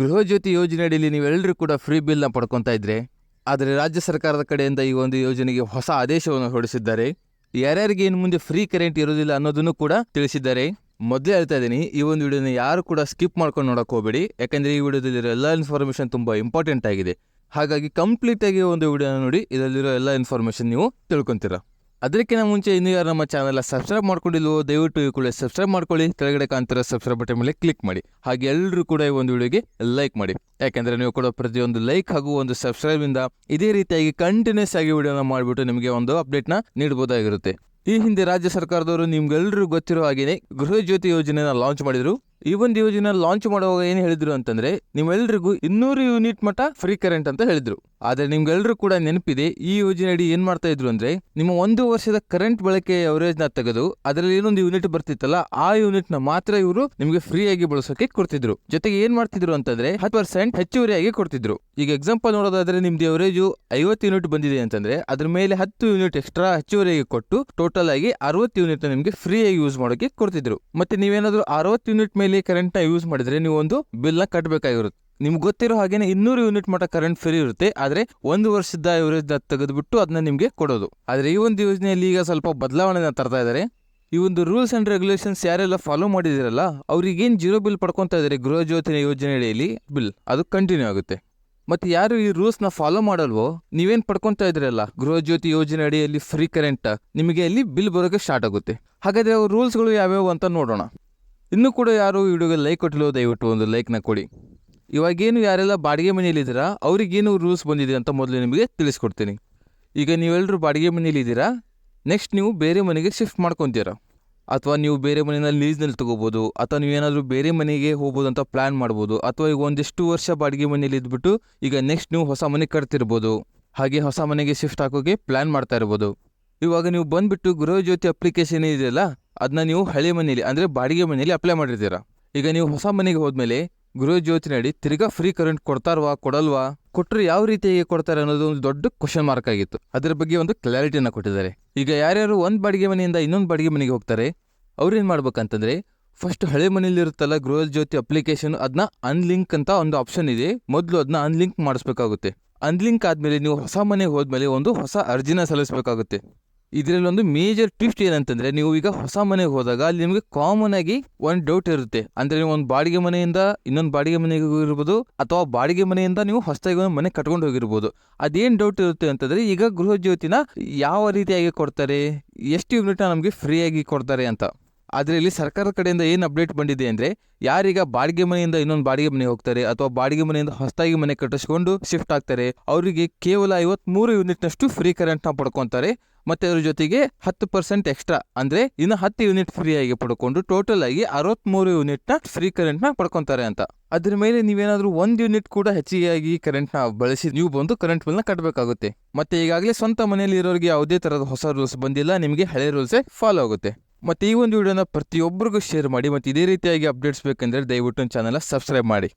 ಗೃಹ ಜ್ಯೋತಿ ಯೋಜನೆ ಅಡಿಯಲ್ಲಿ ನೀವೆಲ್ಲರೂ ಕೂಡ ಫ್ರೀ ಬಿಲ್ನ ಪಡ್ಕೊತಾ ಇದ್ರೆ, ಆದರೆ ರಾಜ್ಯ ಸರ್ಕಾರದ ಕಡೆಯಿಂದ ಈ ಒಂದು ಯೋಜನೆಗೆ ಹೊಸ ಆದೇಶವನ್ನು ಹೊರಡಿಸಿದ್ದಾರೆ. ಯಾರ್ಯಾರಿಗೆ ಇನ್ನು ಮುಂದೆ ಫ್ರೀ ಕರೆಂಟ್ ಇರೋದಿಲ್ಲ ಅನ್ನೋದನ್ನು ಕೂಡ ತಿಳಿಸಿದ್ದಾರೆ. ಮೊದಲೇ ಹೇಳ್ತಾ ಇದ್ದೀನಿ, ಈ ಒಂದು ವಿಡಿಯೋನ ಯಾರು ಕೂಡ ಸ್ಕಿಪ್ ಮಾಡ್ಕೊಂಡು ನೋಡಕ್ ಹೋಗಬೇಡಿ. ಯಾಕಂದ್ರೆ ಈ ವಿಡಿಯೋದಲ್ಲಿರೋ ಎಲ್ಲ ಇನ್ಫಾರ್ಮೇಷನ್ ತುಂಬಾ ಇಂಪಾರ್ಟೆಂಟ್ ಆಗಿದೆ. ಹಾಗಾಗಿ ಕಂಪ್ಲೀಟಾಗಿ ಒಂದು ವಿಡಿಯೋನ ನೋಡಿ, ಇದರಲ್ಲಿರೋ ಎಲ್ಲ ಇನ್ಫಾರ್ಮೇಷನ್ ನೀವು ತಿಳ್ಕೊಂತೀರಾ. ಅದಕ್ಕಿಂತ ಮುಂಚೆ ಇನ್ನೂ ಯಾರು ನಮ್ಮ ಚಾನಲ್ ಸಬ್ಸ್ಕ್ರೈಬ್ ಮಾಡ್ಕೊಂಡಿಲ್ವೋ, ದಯವಿಟ್ಟು ಈ ಕೂಡ ಸಬ್ಸ್ಕ್ರೈಬ್ ಮಾಡ್ಕೊಳ್ಳಿ, ಕೆಳಗಡೆ ಕಾಣ್ತಿರೋ ಸಬ್ಸ್ಕ್ರೈಬ್ ಬಟನ್ ಮೇಲೆ ಕ್ಲಿಕ್ ಮಾಡಿ. ಹಾಗೆ ಎಲ್ಲರೂ ಕೂಡ ಈ ಒಂದು ವಿಡಿಯೋಗೆ ಲೈಕ್ ಮಾಡಿ. ಯಾಕೆಂದರೆ ನೀವು ಕೂಡ ಪ್ರತಿಯೊಂದು ಲೈಕ್ ಹಾಗೂ ಒಂದು ಸಬ್ಸ್ಕ್ರೈಬ್ ಇಂದ ಇದೇ ರೀತಿಯಾಗಿ ಕಂಟಿನ್ಯೂಸ್ ಆಗಿ ವಿಡಿಯೋನ ಮಾಡಿಬಿಟ್ಟು ನಿಮಗೆ ಒಂದು ಅಪ್ಡೇಟ್ನ ನೀಡಬಹುದಾಗಿರುತ್ತೆ ಈ ಹಿಂದೆ ರಾಜ್ಯ ಸರ್ಕಾರದವರು ನಿಮ್ಗೆಲ್ಲರೂ ಗೊತ್ತಿರೋ ಹಾಗೆಯೇ ಗೃಹ ಜ್ಯೋತಿ ಯೋಜನೆನ ಲಾಂಚ್ ಮಾಡಿದ್ರು. ಈ ಒಂದು ಯೋಜನೆ ಲಾಂಚ್ ಮಾಡುವಾಗ ಏನು ಹೇಳಿದ್ರು ಅಂತಂದ್ರೆ, ನಿಮ್ಮೆಲ್ರಿಗೂ ಇನ್ನೂರು ಯೂನಿಟ್ ಮಟ್ಟ ಫ್ರೀ ಕರೆಂಟ್ ಅಂತ ಹೇಳಿದ್ರು. ಆದ್ರೆ ನಿಮ್ಗೆಲ್ಲರೂ ಕೂಡ ನೆನಪಿದೆ, ಈ ಯೋಜನೆ ಅಡಿ ಏನ್ ಮಾಡ್ತಾ ಇದ್ರು ಅಂದ್ರೆ, ನಿಮ್ಮ ಒಂದು ವರ್ಷದ ಕರೆಂಟ್ ಬಳಕೆ ಅವರೇಜ್ನ ತೆಗೆದು, ಅದರಲ್ಲಿ ಏನೊಂದು ಯೂನಿಟ್ ಬರ್ತಿತ್ತಲ್ಲ, ಆ ಯೂನಿಟ್ನ ಮಾತ್ರ ಇವರು ನಿಮಗೆ ಫ್ರೀ ಆಗಿ ಬಳಸೋಕೆ ಕೊಡ್ತಿದ್ರು. ಜೊತೆಗೆ ಏನ್ ಮಾಡ್ತಿದ್ರು ಅಂತಂದ್ರೆ, ಹತ್ತು ಪರ್ಸೆಂಟ್ ಹೆಚ್ಚುವರಿಯಾಗಿ ಕೊಡ್ತಿದ್ರು. ಈಗ ಎಕ್ಸಾಂಪಲ್ ನೋಡೋದಾದ್ರೆ, ನಿಮ್ದು ಅವರೇಜು ಐವತ್ತು ಯೂನಿಟ್ ಬಂದಿದೆ ಅಂತಂದ್ರೆ, ಅದ್ರ ಮೇಲೆ ಹತ್ತು ಯೂನಿಟ್ ಎಕ್ಸ್ಟ್ರಾ ಹೆಚ್ಚುವರಿಯಾಗಿ ಕೊಟ್ಟು ಟೋಟಲ್ ಆಗಿ ಅರವತ್ತು ಯೂನಿಟ್ ನಿಮಗೆ ಫ್ರೀ ಆಗಿ ಯೂಸ್ ಮಾಡೋಕೆ ಕೊಡ್ತಿದ್ರು. ಮತ್ತೆ ನೀವೇನಾದ್ರೂ ಅರವತ್ತು ಯೂನಿಟ್ ಮೇಲೆ ಕರೆಂಟ್ ಕರೆಂಟ್ನ ಯೂಸ್ ಮಾಡಿದ್ರೆ ನೀವು ಒಂದು ಬಿಲ್ನ ಕಟ್ಟಬೇಕಾಗಿರುತ್ತೆ ನಿಮ್ಗೆ ಗೊತ್ತಿರೋ ಹಾಗೇನೆ ಇನ್ನೂರು ಯೂನಿಟ್ ಮಟ್ಟ ಕರೆಂಟ್ ಫ್ರೀ ಇರುತ್ತೆ. ಆದ್ರೆ ಒಂದು ವರ್ಷದ ಅವರೇಜ್ ತೆಗೆದುಬಿಟ್ಟು ಅದನ್ನ ನಿಮಗೆ ಕೊಡೋದು. ಆದ್ರೆ ಈ ಒಂದು ಯೋಜನೆಯಲ್ಲಿ ಈಗ ಸ್ವಲ್ಪ ಬದಲಾವಣೆನ ತರ್ತಾ ಇದ್ದಾರೆ ಈ ಒಂದು ರೂಲ್ಸ್ ಅಂಡ್ ರೆಗ್ಯುಲೇಷನ್ಸ್ ಯಾರೆಲ್ಲ ಫಾಲೋ ಮಾಡಿದಿರಲ್ಲ, ಅವ್ರಿಗೇನು ಜೀರೋ ಬಿಲ್ ಪಡ್ಕೊತಾ ಇದ್ದಾರೆ ಗೃಹ ಯೋಜನೆ ಅಡಿಯಲ್ಲಿ ಬಿಲ್ ಅದು ಕಂಟಿನ್ಯೂ ಆಗುತ್ತೆ. ಮತ್ತು ಯಾರು ಈ ರೂಲ್ಸ್ನ ಫಾಲೋ ಮಾಡಲ್ವೋ, ನೀವೇನು ಪಡ್ಕೊತಾ ಇದ್ರಲ್ಲ, ಗೃಹ ಜ್ಯೋತಿ ಯೋಜನೆ ಅಡಿಯಲ್ಲಿ ಫ್ರೀ ಕರೆಂಟ್ ನಿಮಗೆ ಅಲ್ಲಿ ಬಿಲ್ ಬರೋಕ್ಕೆ ಸ್ಟಾರ್ಟ್ ಆಗುತ್ತೆ. ಹಾಗಾದ್ರೆ ಅವ್ರ ರೂಲ್ಸ್ಗಳು ಯಾವ್ಯಾವು ಅಂತ ನೋಡೋಣ. ಇನ್ನೂ ಕೂಡ ಯಾರು ವಿಡಿಯೋಗೆ ಲೈಕ್ ಕೊಟ್ಟಿಲ್ಲ ದಯವಿಟ್ಟು ಒಂದು ಲೈಕ್ನ ಕೊಡಿ. ಇವಾಗೇನು ಯಾರೆಲ್ಲ ಬಾಡಿಗೆ ಮನೆಯಲ್ಲಿದ್ದೀರಾ ಅವ್ರಿಗೇನು ರೂಲ್ಸ್ ಬಂದಿದೆ ಅಂತ ಮೊದಲು ನಿಮಗೆ ತಿಳಿಸ್ಕೊಡ್ತೀನಿ. ಈಗ ನೀವೆಲ್ಲರೂ ಬಾಡಿಗೆ ಮನೆಯಲ್ಲಿದ್ದೀರಾ ನೆಕ್ಸ್ಟ್ ನೀವು ಬೇರೆ ಮನೆಗೆ ಶಿಫ್ಟ್ ಮಾಡ್ಕೊತೀರಾ? ಅಥವಾ ನೀವು ಬೇರೆ ಮನೆಯಲ್ಲಿ ಲೀಸ್ನಲ್ಲಿ ತೊಗೋಬೋದು, ಅಥವಾ ನೀವೇನಾದರೂ ಬೇರೆ ಮನೆಗೆ ಹೋಗ್ಬೋದು ಅಂತ ಪ್ಲ್ಯಾನ್ ಮಾಡ್ಬೋದು, ಅಥವಾ ಈಗ ಒಂದಿಷ್ಟು ವರ್ಷ ಬಾಡಿಗೆ ಮನೆಯಲ್ಲಿ ಇದ್ಬಿಟ್ಟು ಈಗ ನೆಕ್ಸ್ಟ್ ನೀವು ಹೊಸ ಮನೆ ಕಟ್ತಿರ್ಬೋದು, ಹಾಗೆ ಹೊಸ ಮನೆಗೆ ಶಿಫ್ಟ್ ಹಾಕೋಕೆ ಪ್ಲ್ಯಾನ್ ಮಾಡ್ತಾ ಇರ್ಬೋದು. ಇವಾಗ ನೀವು ಬಂದುಬಿಟ್ಟು ಗೃಹ ಜ್ಯೋತಿ ಅಪ್ಲಿಕೇಶನ್ ಇದೆಯಲ್ಲ ಅದನ್ನ ನೀವು ಹಳೆ ಮನೆಯಲ್ಲಿ, ಅಂದರೆ ಬಾಡಿಗೆ ಮನೆಯಲ್ಲಿ ಅಪ್ಲೈ ಮಾಡಿರ್ತೀರಾ? ಈಗ ನೀವು ಹೊಸ ಮನೆಗೆ ಹೋದ್ಮೇಲೆ ಗೃಹ ಯೋಜನೆಯಡಿ ತಿರ್ಗಾ ಫ್ರೀ ಕರೆಂಟ್ ಕೊಡ್ತಾರವಾ, ಕೊಡಲ್ವಾ? ಕೊಟ್ಟರೆ ಯಾವ ರೀತಿಯಾಗಿ ಕೊಡ್ತಾರೆ ಅನ್ನೋದು ಒಂದು ದೊಡ್ಡ ಕ್ವಶನ್ ಮಾರ್ಕ್ ಆಗಿತ್ತು. ಅದರ ಬಗ್ಗೆ ಒಂದು ಕ್ಲಾರಿಟಿನ ಕೊಟ್ಟಿದ್ದಾರೆ. ಈಗ ಯಾರ್ಯಾರು ಒಂದು ಬಾಡಿಗೆ ಮನೆಯಿಂದ ಇನ್ನೊಂದು ಬಾಡಿಗೆ ಮನೆಗೆ ಹೋಗ್ತಾರೆ, ಅವ್ರೇನು ಮಾಡ್ಬೇಕಂತಂದ್ರೆ ಫಸ್ಟ್ ಹಳೆ ಮನೆಯಲ್ಲಿರುತ್ತಲ್ಲ ಗೃಹ ಜ್ಯೋತಿ ಅಪ್ಲಿಕೇಶನ್ ಅದನ್ನ ಅನ್ಲಿಂಕ್ ಅಂತ ಒಂದು ಆಪ್ಷನ್ ಇದೆ. ಮೊದಲು ಅದನ್ನ ಅನ್ಲಿಂಕ್ ಮಾಡಿಸ್ಬೇಕಾಗುತ್ತೆ. ಅನ್ಲಿಂಕ್ ಆದ್ಮೇಲೆ ನೀವು ಹೊಸ ಮನೆಗೆ ಹೋದ್ಮೇಲೆ ಒಂದು ಹೊಸ ಅರ್ಜಿನ ಸಲ್ಲಿಸಬೇಕಾಗುತ್ತೆ. ಇದರಲ್ಲಿ ಒಂದು ಮೇಜರ್ ಟ್ವಿಸ್ಟ್ ಏನಂತಂದ್ರೆ, ನೀವು ಈಗ ಹೊಸ ಮನೆಗೆ ಹೋದಾಗ ಅಲ್ಲಿ ನಿಮಗೆ ಕಾಮನ್ ಆಗಿ ಒಂದು ಡೌಟ್ ಇರುತ್ತೆ. ಅಂದ್ರೆ ನೀವು ಒಂದು ಬಾಡಿಗೆ ಮನೆಯಿಂದ ಇನ್ನೊಂದು ಬಾಡಿಗೆ ಮನೆಗೆ ಹೋಗಿರ್ಬೋದು, ಅಥವಾ ಬಾಡಿಗೆ ಮನೆಯಿಂದ ನೀವು ಹೊಸದಾಗಿ ಒಂದು ಮನೆ ಕಟ್ಕೊಂಡು ಹೋಗಿರ್ಬೋದು. ಅದೇನ್ ಡೌಟ್ ಇರುತ್ತೆ ಅಂತಂದ್ರೆ, ಈಗ ಗೃಹ ಜ್ಯೋತಿನ ಯಾವ ರೀತಿಯಾಗಿ ಕೊಡ್ತಾರೆ, ಎಷ್ಟು ಯೂನಿಟ್ ನಮಗೆ ಫ್ರೀಯಾಗಿ ಕೊಡ್ತಾರೆ ಅಂತ. ಆದ್ರೆ ಇಲ್ಲಿ ಸರ್ಕಾರದ ಕಡೆಯಿಂದ ಏನು ಅಪ್ಡೇಟ್ ಬಂದಿದೆ ಅಂದ್ರೆ, ಯಾರೀಗ ಬಾಡಿಗೆ ಮನೆಯಿಂದ ಇನ್ನೊಂದು ಬಾಡಿಗೆ ಮನೆಗೆ ಹೋಗ್ತಾರೆ, ಅಥವಾ ಬಾಡಿಗೆ ಮನೆಯಿಂದ ಹೊಸದಾಗಿ ಮನೆ ಕಟ್ಟಿಸ್ಕೊಂಡು ಶಿಫ್ಟ್ ಆಗ್ತಾರೆ, ಅವರಿಗೆ ಕೇವಲ ಐವತ್ಮೂರು ಯೂನಿಟ್ನಷ್ಟು ಫ್ರೀ ಕರೆಂಟ್ನ ಪಡ್ಕೊತಾರೆ. ಮತ್ತೆ ಅದ್ರ ಜೊತೆಗೆ ಹತ್ತು ಪರ್ಸೆಂಟ್ ಎಕ್ಸ್ಟ್ರಾ ಅಂದ್ರೆ ಇನ್ನು ಹತ್ತು ಯೂನಿಟ್ ಫ್ರೀ ಆಗಿ ಪಡ್ಕೊಂಡು ಟೋಟಲ್ ಆಗಿ ಅರವತ್ಮೂರು ನ ಫ್ರೀ ಕರೆಂಟ್ನ ಪಡ್ಕೊಂತಾರೆ ಅಂತ. ಅದ್ರ ಮೇಲೆ ನೀವೇನಾದ್ರೂ ಒಂದು ಯೂನಿಟ್ ಕೂಡ ಹೆಚ್ಚಿಗೆ ಆಗಿ ಕರೆಂಟ್ನ ಬಳಸಿ ನೀವು ಬಂದು ಕರೆಂಟ್ ಬಿಲ್ನ ಕಟ್ಟಬೇಕಾಗುತ್ತೆ ಮತ್ತೆ ಈಗಾಗಲೇ ಸ್ವಂತ ಮನೆಯಲ್ಲಿ ಇರೋರಿಗೆ ಯಾವುದೇ ತರದ ಹೊಸ ರೂಲ್ಸ್ ಬಂದಿಲ್ಲ, ನಿಮಗೆ ಹಳೆ ರೂಲ್ಸೇ ಫಾಲೋ ಆಗುತ್ತೆ. ಮತ್ತೆ ಈ ಒಂದು ವಿಡಿಯೋನ ಪ್ರತಿಯೊಬ್ಬರಿಗೂ ಶೇರ್ ಮಾಡಿ ಮತ್ತೆ ಇದೇ ರೀತಿಯಾಗಿ ಅಪ್ಡೇಟ್ಸ್ ಬೇಕಂದ್ರೆ ದಯವಿಟ್ಟು ಚಾನಲ್ ಸಬ್ಸ್ಕ್ರೈಬ್ ಮಾಡಿ.